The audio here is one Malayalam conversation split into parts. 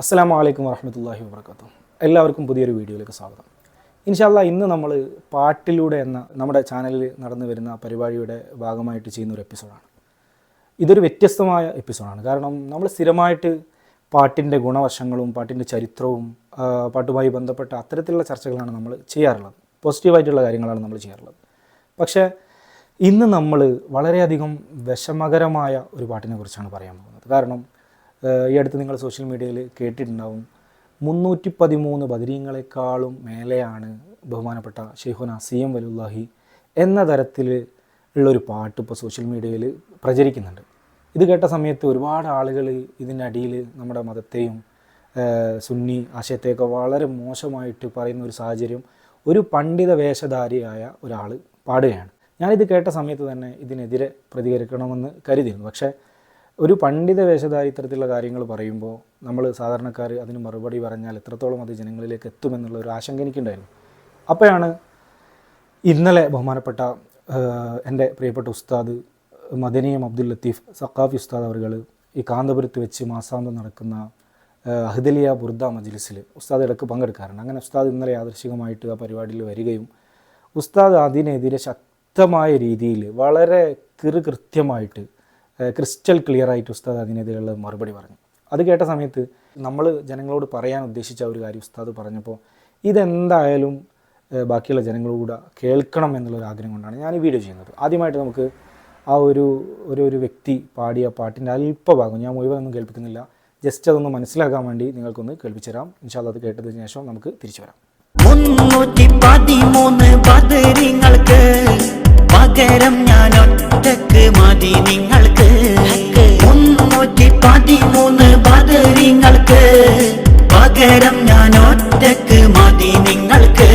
അസ്സാം വലൈക്കും വർഹമത്തല്ലാഹി വാബർക്കാത്തു എല്ലാവർക്കും പുതിയൊരു വീഡിയോയിലേക്ക് സ്വാഗതം. ഇൻഷാല്ല ഇന്ന് നമ്മൾ പാട്ടിലൂടെ എന്ന നമ്മുടെ ചാനലിൽ നടന്നു വരുന്ന പരിപാടിയുടെ ഭാഗമായിട്ട് ചെയ്യുന്ന ഒരു എപ്പിസോഡാണ്. ഇതൊരു വ്യത്യസ്തമായ എപ്പിസോഡാണ്. കാരണം നമ്മൾ സ്ഥിരമായിട്ട് പാട്ടിന്റെ ഗുണവശങ്ങളും പാട്ടിന്റെ ചരിത്രവും പാട്ടുമായി ബന്ധപ്പെട്ട അത്തരത്തിലുള്ള ചർച്ചകളാണ് നമ്മൾ ചെയ്യാറുള്ളത്. പോസിറ്റീവായിട്ടുള്ള കാര്യങ്ങളാണ് നമ്മൾ ചെയ്യാറുള്ളത്. പക്ഷേ ഇന്ന് നമ്മൾ വളരെയധികം വിഷമകരമായ ഒരു പാട്ടിനെ കുറിച്ചാണ് പറയാൻ പോകുന്നത്. കാരണം ഈ അടുത്ത് നിങ്ങൾ സോഷ്യൽ മീഡിയയിൽ കേട്ടിട്ടുണ്ടാവും. മുന്നൂറ്റി പതിമൂന്ന് ബദരീങ്ങളെക്കാളും മേലെയാണ് ബഹുമാനപ്പെട്ട ഷെയ്ഖുന സി എം വലുല്ലാഹി എന്ന തരത്തിൽ ഉള്ളൊരു പാട്ട് ഇപ്പോൾ സോഷ്യൽ മീഡിയയിൽ പ്രചരിക്കുന്നുണ്ട്. ഇത് കേട്ട സമയത്ത് ഒരുപാട് ആളുകൾ ഇതിന്റെ അടിയിൽ നമ്മുടെ മതത്തെയും സുന്നി ആശയത്തെയൊക്കെ വളരെ മോശമായിട്ട് പറയുന്ന ഒരു സാഹചര്യം ഒരു പണ്ഡിത വേഷധാരിയായ ഒരാൾ പാടുകയാണ്. ഞാനിത് കേട്ട സമയത്ത് തന്നെ ഇതിനെതിരെ പ്രതികരിക്കണമെന്ന് കരുതിയിരുന്നു. പക്ഷേ ഒരു പണ്ഡിത വേഷധാരി ഇത്തരത്തിലുള്ള കാര്യങ്ങൾ പറയുമ്പോൾ നമ്മൾ സാധാരണക്കാർ അതിന് മറുപടി പറഞ്ഞാൽ എത്രത്തോളം അത് ജനങ്ങളിലേക്ക് എത്തുമെന്നുള്ള ഒരു ആശങ്ക എനിക്കുണ്ടായിരുന്നു. അപ്പോഴാണ് ഇന്നലെ ബഹുമാനപ്പെട്ട എന്റെ പ്രിയപ്പെട്ട ഉസ്താദ് മദനിയം അബ്ദുൽ ലത്തീഫ് സക്കാഫി ഉസ്താദ് അവർ ഈ കാന്തപുരത്ത് വെച്ച് മാസാന്തം നടക്കുന്ന അഹ്ദലിയ ബുർദ മജ്ലിസിൽ ഉസ്താദ് ഇടയ്ക്ക് പങ്കെടുക്കാറുണ്ട്. അങ്ങനെ ഉസ്താദ് ഇന്നലെ യാദൃശികമായിട്ട് ആ പരിപാടിയിൽ വരികയും ഉസ്താദ് അതിനെതിരെ ശക്തമായ രീതിയിൽ വളരെ കൃത്യമായിട്ട് ക്രിസ്റ്റൽ ക്ലിയർ ആയിട്ട് ഉസ്താദ് അതിനെതിരെയുള്ള മറുപടി പറഞ്ഞു. അത് കേട്ട സമയത്ത് നമ്മൾ ജനങ്ങളോട് പറയാൻ ഉദ്ദേശിച്ച ഒരു കാര്യം ഉസ്താദ് പറഞ്ഞപ്പോൾ ഇതെന്തായാലും ബാക്കിയുള്ള ജനങ്ങളോട് കേൾക്കണം എന്നുള്ളൊരു ആഗ്രഹം കൊണ്ടാണ് ഞാൻ ഈ വീഡിയോ ചെയ്യുന്നത്. ആദ്യമായിട്ട് നമുക്ക് ആ ഒരു ഒരു ഒരു വ്യക്തി പാടിയ പാട്ടിന്റെ അല്പഭാഗം ഞാൻ മുഴുവനൊന്നും കേൾപ്പിക്കുന്നില്ല. ജസ്റ്റ് അതൊന്ന് മനസ്സിലാക്കാൻ വേണ്ടി നിങ്ങൾക്കൊന്ന് കേൾപ്പിച്ചു തരാം ഇൻഷാല്ല അത് കേട്ടതിന് ശേഷം നമുക്ക് തിരിച്ചു വരാം. മുന്നൂറ്റി പതിമൂന്ന് പകരം ഞാൻ ഒറ്റയ്ക്ക് മതി ബദരിങ്ങൾക്ക് പകരം ഞാൻ ഒറ്റയ്ക്ക് മതി നിങ്ങൾക്ക്.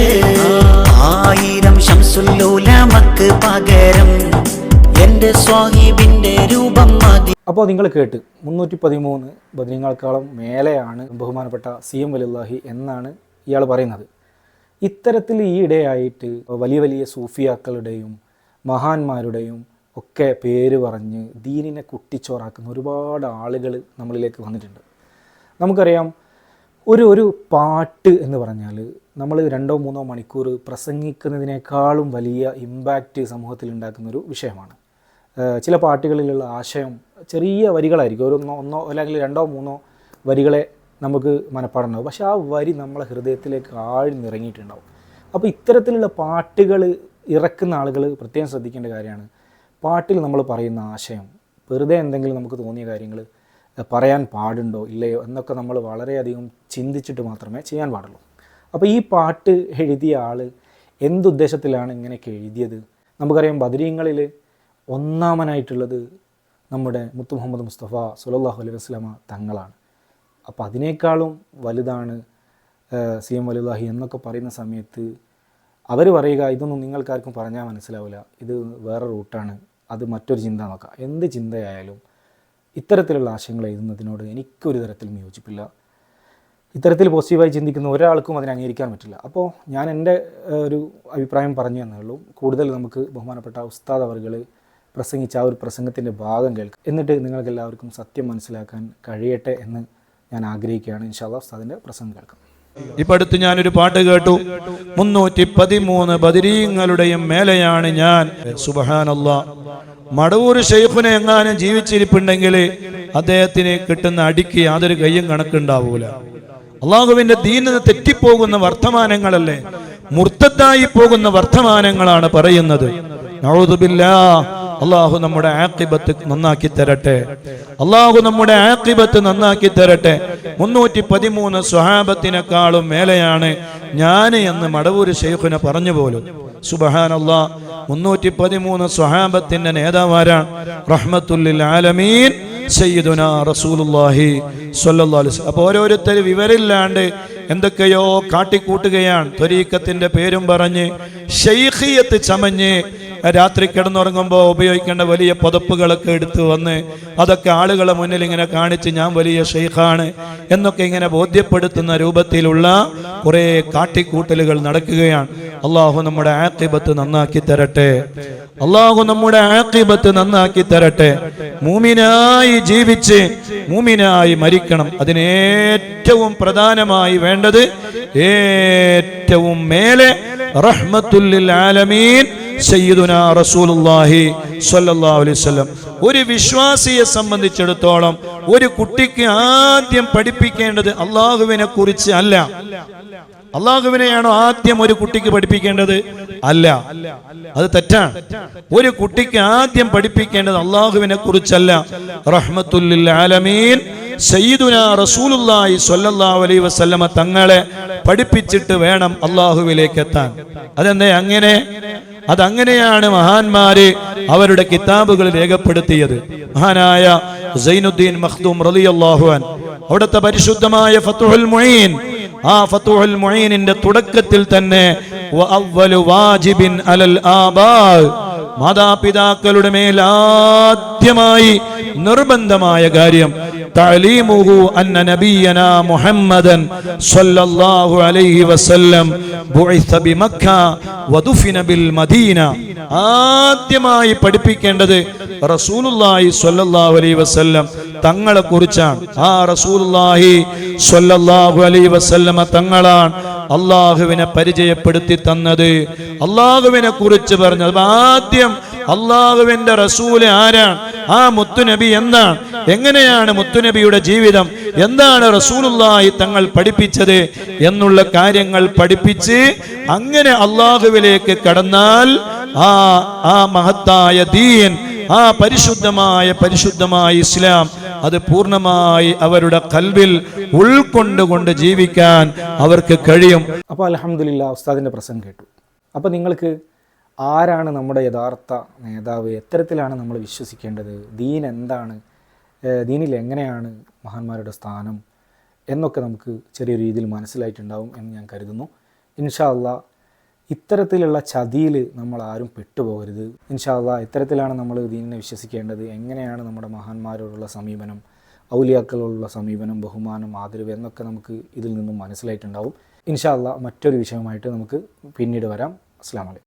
ആയിരം ശംസുല്ലൂലമക്ക് പകരം. എന്റെ സ്വാഹിബിന്റെ രൂപം മതി. അപ്പോൾ നിങ്ങൾ കേട്ട് മുന്നൂറ്റി പതിമൂന്ന് ബദിനങ്ങൾക്കാളും മേലെയാണ് ബഹുമാനപ്പെട്ട സി എം വലില്ലാഹി എന്നാണ് ഇയാൾ പറയുന്നത്. ഇത്തരത്തിൽ ഈ വലിയ വലിയ സൂഫിയാക്കളുടെയും മഹാന്മാരുടെയും ഒക്കെ പേര് പറഞ്ഞ് ദീനിനെ കുട്ടിച്ചോറാക്കുന്ന ഒരുപാട് ആളുകൾ നമ്മളിലേക്ക് വന്നിട്ടുണ്ട്. നമുക്കറിയാം ഒരു ഒരു പാട്ട് എന്ന് പറഞ്ഞാൽ നമ്മൾ രണ്ടോ മൂന്നോ മണിക്കൂർ പ്രസംഗിക്കുന്നതിനേക്കാളും വലിയ ഇമ്പാക്റ്റ് സമൂഹത്തിൽ ഉണ്ടാക്കുന്ന ഒരു വിഷയമാണ് ചില പാട്ടുകളിലുള്ള ആശയം ചെറിയ വരികളായിരിക്കും. ഒരു ഒന്നോ അല്ലെങ്കിൽ രണ്ടോ മൂന്നോ വരികളെ നമുക്ക് മനപ്പാടുണ്ടാവും. പക്ഷേ ആ വരി നമ്മളെ ഹൃദയത്തിലേക്ക് ആഴ്ന്നിറങ്ങിയിട്ടുണ്ടാവും. അപ്പോൾ ഇത്തരത്തിലുള്ള പാട്ടുകൾ ഇറക്കുന്ന ആളുകൾ പ്രത്യേകം ശ്രദ്ധിക്കേണ്ട കാര്യമാണ്. പാട്ടിൽ നമ്മൾ പറയുന്ന ആശയം വെറുതെ എന്തെങ്കിലും നമുക്ക് തോന്നിയ കാര്യങ്ങൾ പറയാൻ പാടുണ്ടോ ഇല്ലയോ എന്നൊക്കെ നമ്മൾ വളരെയധികം ചിന്തിച്ചിട്ട് മാത്രമേ ചെയ്യാൻ പാടുള്ളൂ. അപ്പോൾ ഈ പാട്ട് എഴുതിയ ആൾ എന്തുദ്ദേശത്തിലാണ് ഇങ്ങനെയൊക്കെ എഴുതിയത്? നമുക്കറിയാം ബദരീങ്ങളിൽ ഒന്നാമനായിട്ടുള്ളത് നമ്മുടെ മുത്തു മുഹമ്മദ് മുസ്തഫ സുലല്ലാഹു അലൈഹി വസ്ലാമ തങ്ങളാണ്. അപ്പോൾ അതിനേക്കാളും വലുതാണ് സി എം വലുല്ലാഹി എന്നൊക്കെ പറയുന്ന സമയത്ത് അവർ പറയുക ഇതൊന്നും നിങ്ങൾക്കാർക്കും പറഞ്ഞാൽ മനസ്സിലാവില്ല. ഇത് വേറെ റൂട്ടാണ്. അത് മറ്റൊരു ചിന്ത നോക്കാം. എന്ത് ചിന്തയായാലും ഇത്തരത്തിലുള്ള ആശയങ്ങൾ എഴുതുന്നതിനോട് എനിക്കൊരു തരത്തിലും യോജിപ്പില്ല. ഇത്തരത്തിൽ പോസിറ്റീവായി ചിന്തിക്കുന്ന ഒരാൾക്കും അതിനെ അംഗീകരിക്കാൻ പറ്റില്ല. അപ്പോൾ ഞാൻ എന്റെ ഒരു അഭിപ്രായം പറഞ്ഞു തന്നേ ഉള്ളൂ. കൂടുതൽ നമുക്ക് ബഹുമാനപ്പെട്ട ഉസ്താദ് അവർ പ്രസംഗിച്ച ആ ഒരു പ്രസംഗത്തിന്റെ ഭാഗം കേൾക്കുക എന്നിട്ട് നിങ്ങൾക്ക് എല്ലാവർക്കും സത്യം മനസ്സിലാക്കാൻ കഴിയട്ടെ എന്ന് ഞാൻ ആഗ്രഹിക്കുകയാണ്. ഇൻഷാല്ല ഉസ്താദിന്റെ പ്രസംഗം കേൾക്കാം. ഇപ്പൊ അടുത്ത് ഞാനൊരു പാട്ട് കേട്ടു. മുന്നൂറ്റി പതിമൂന്ന് ബദരീങ്ങളുടെയും മേലെയാണ് ഞാൻ. സുബഹാനല്ല. മടവൂർ ഷെയ്ഖിനെ എങ്ങാനും ജീവിച്ചിരിപ്പുണ്ടെങ്കിൽ അദ്ദേഹത്തിന് കിട്ടുന്ന അടിക്ക് യാതൊരു കയ്യും കണക്കുണ്ടാവൂല അള്ളാഹുവിന്റെ ദീനിന് തെറ്റിപ്പോകുന്ന വർത്തമാനങ്ങളല്ലേ മുർത്തത്തായി പോകുന്ന വർത്തമാനങ്ങളാണ് പറയുന്നത്. അള്ളാഹു നമ്മുടെ ആക്കിബത്ത് നന്നാക്കി തരട്ടെ. അള്ളാഹു നമ്മുടെ ആക്കിബത്ത് നന്നാക്കി തരട്ടെ. മുന്നൂറ്റി പതിമൂന്ന് സ്വഹാബത്തിനേക്കാളും മേലെയാണ് ഞാൻ എന്ന് മടവൂര് ഷെയ്ഖിനെ പറഞ്ഞു പോലും. സുബഹാനല്ലാ മുന്നൂറ്റി പതിമൂന്ന് സ്വഹാബത്തിന്റെ നേതാവാരാണ് റഹ്മത്തുല്ലിൽ ആലമീൻ സയ്യിദുന അപ്പോൾ ഓരോരുത്തർ വിവരമില്ലാണ്ട് എന്തൊക്കെയോ കാട്ടിക്കൂട്ടുകയാണ്. ത്വരീക്കത്തിന്റെ പേരും പറഞ്ഞ് ചമഞ്ഞ് രാത്രി കിടന്നുറങ്ങുമ്പോൾ ഉപയോഗിക്കേണ്ട വലിയ പുതപ്പുകളൊക്കെ എടുത്തു വന്ന് അതൊക്കെ ആളുകളെ മുന്നിൽ ഇങ്ങനെ കാണിച്ച് ഞാൻ വലിയ ഷെയ്ഖാണ് എന്നൊക്കെ ഇങ്ങനെ ബോധ്യപ്പെടുത്തുന്ന രൂപത്തിലുള്ള കുറേ കാട്ടിക്കൂട്ടലുകൾ നടക്കുകയാണ്. അള്ളാഹു നമ്മുടെ ആക്കിബത്ത് നന്നാക്കി തരട്ടെ. അള്ളാഹു നമ്മുടെ ആക്കിബത്ത് നന്നാക്കി തരട്ടെ. മൂമിനായി ജീവിച്ച് മൂമിനായി മരിക്കണം. അതിനേറ്റവും പ്രധാനമായി വേണ്ടത് ഏറ്റവും മേലെ റഹ്മത്തുല്ലിൽ ആലമീൻ സയ്യിദുന റസൂലുള്ളാഹി സ്വല്ലല്ലാഹു അലൈഹി വസല്ലം. ഒരു വിശ്വാസിയെ സംബന്ധിച്ചിടത്തോളം ഒരു കുട്ടിക്ക് ആദ്യം പഠിപ്പിക്കേണ്ടത് അള്ളാഹുവിനെ കുറിച്ച് അല്ല. അള്ളാഹുവിനെയാണോ ആദ്യം ഒരു കുട്ടിക്ക് പഠിപ്പിക്കേണ്ടത്? അല്ല. അത് തെറ്റാണ്. ഒരു കുട്ടിക്ക് ആദ്യം പഠിപ്പിക്കേണ്ടത് അള്ളാഹുവിനെ കുറിച്ചല്ല. റഹ്മത്തുല്ലിൽ ആലമീൻ. അലൈഹി വസല്ലമ തങ്ങളെ പഠിപ്പിച്ചിട്ട് വേണം അള്ളാഹുവിലേക്ക് എത്താൻ. അതെന്നെ അങ്ങനെ? അതങ്ങനെയാണ് മഹാന്മാര് അവരുടെ കിതാബുകൾ രേഖപ്പെടുത്തിയത്. മഹാനായ സൈനുദ്ദീൻ മഖ്ദൂം റളിയല്ലാഹു അൻ അവിടുത്തെ പരിശുദ്ധമായ ഫത്തുഹുൽ മുഈൻ. ആ ഫത്തുഹുൽ മുഈനിന്റെ തുടക്കത്തിൽ തന്നെ വാജിബിൻ അലൽ മാതാപിതാക്കളുടെ മേൽ ആദ്യമായി നിർബന്ധമായ കാര്യം. തഅലീമുഹു അന്ന നബിയന മുഹമ്മദൻ സ്വല്ലല്ലാഹു അലൈഹി വസല്ലം ബുഇസ ബിമക്ക വദുഫിന ബിൽ മദീന ആദ്യമായി പഠിപ്പിക്കേണ്ടത് റസൂലുള്ളാഹി സ്വല്ലല്ലാഹു അലൈഹി വസല്ലം തങ്ങളെ കുറിച്ചാണ് ആ റസൂലുള്ളാഹി സ്വല്ലല്ലാഹു അലൈഹി വസല്ലമ തങ്ങളാണ് അള്ളാഹുവിനെ പരിചയപ്പെടുത്തി തന്നത്. അള്ളാഹുവിനെ കുറിച്ച് പറഞ്ഞത്. ആദ്യം അള്ളാഹുവിന്റെ റസൂൽ ആരാണ് ആ മുത്തുനബി എന്താണ് എങ്ങനെയാണ് മുത്തുനബിയുടെ ജീവിതം? എന്താണ് റസൂലുള്ളാഹി തങ്ങൾ പഠിപ്പിച്ചത്? എന്നുള്ള കാര്യങ്ങൾ പഠിപ്പിച്ച് അങ്ങനെ അള്ളാഹുവിലേക്ക് കടന്നാൽ ആ ആ മഹത്തായ ദീൻ ആ പരിശുദ്ധമായ പരിശുദ്ധമായ ഇസ്ലാം അത് പൂർണമായി അവരുടെ കൽവിൽ ഉൾക്കൊണ്ടുകൊണ്ട് ജീവിക്കാൻ അവർക്ക് കഴിയും. അപ്പോൾ അലഹമില്ല ഉസ്താദിന്റെ പ്രസംഗം കേട്ടു. അപ്പോൾ നിങ്ങൾക്ക് ആരാണ് നമ്മുടെ യഥാർത്ഥ നേതാവ്? എത്തരത്തിലാണ് നമ്മൾ വിശ്വസിക്കേണ്ടത്? ദീൻ എന്താണ്? ദീനിൽ എങ്ങനെയാണ് മഹാന്മാരുടെ സ്ഥാനം? എന്നൊക്കെ നമുക്ക് ചെറിയ രീതിയിൽ മനസ്സിലായിട്ടുണ്ടാവും എന്ന് ഞാൻ കരുതുന്നു. ഇൻഷാല്ല ഇത്തരത്തിലുള്ള ചതിയിൽ നമ്മൾ ആരും പെട്ടുപോകരുത്. ഇൻഷാല്ല ഇത്തരത്തിലാണ് നമ്മൾ ദീനിനെ വിശ്വസിക്കേണ്ടത്? എങ്ങനെയാണ് നമ്മുടെ മഹാന്മാരോടുള്ള സമീപനം ഔലിയാക്കളോടുള്ള സമീപനം ബഹുമാനം ആദരവ് എന്നൊക്കെ നമുക്ക് ഇതിൽ നിന്നും മനസ്സിലായിട്ടുണ്ടാവും. ഇൻഷാല്ല മറ്റൊരു വിഷയമായിട്ട് നമുക്ക് പിന്നീട് വരാം. അസ്സാം വലൈക്കും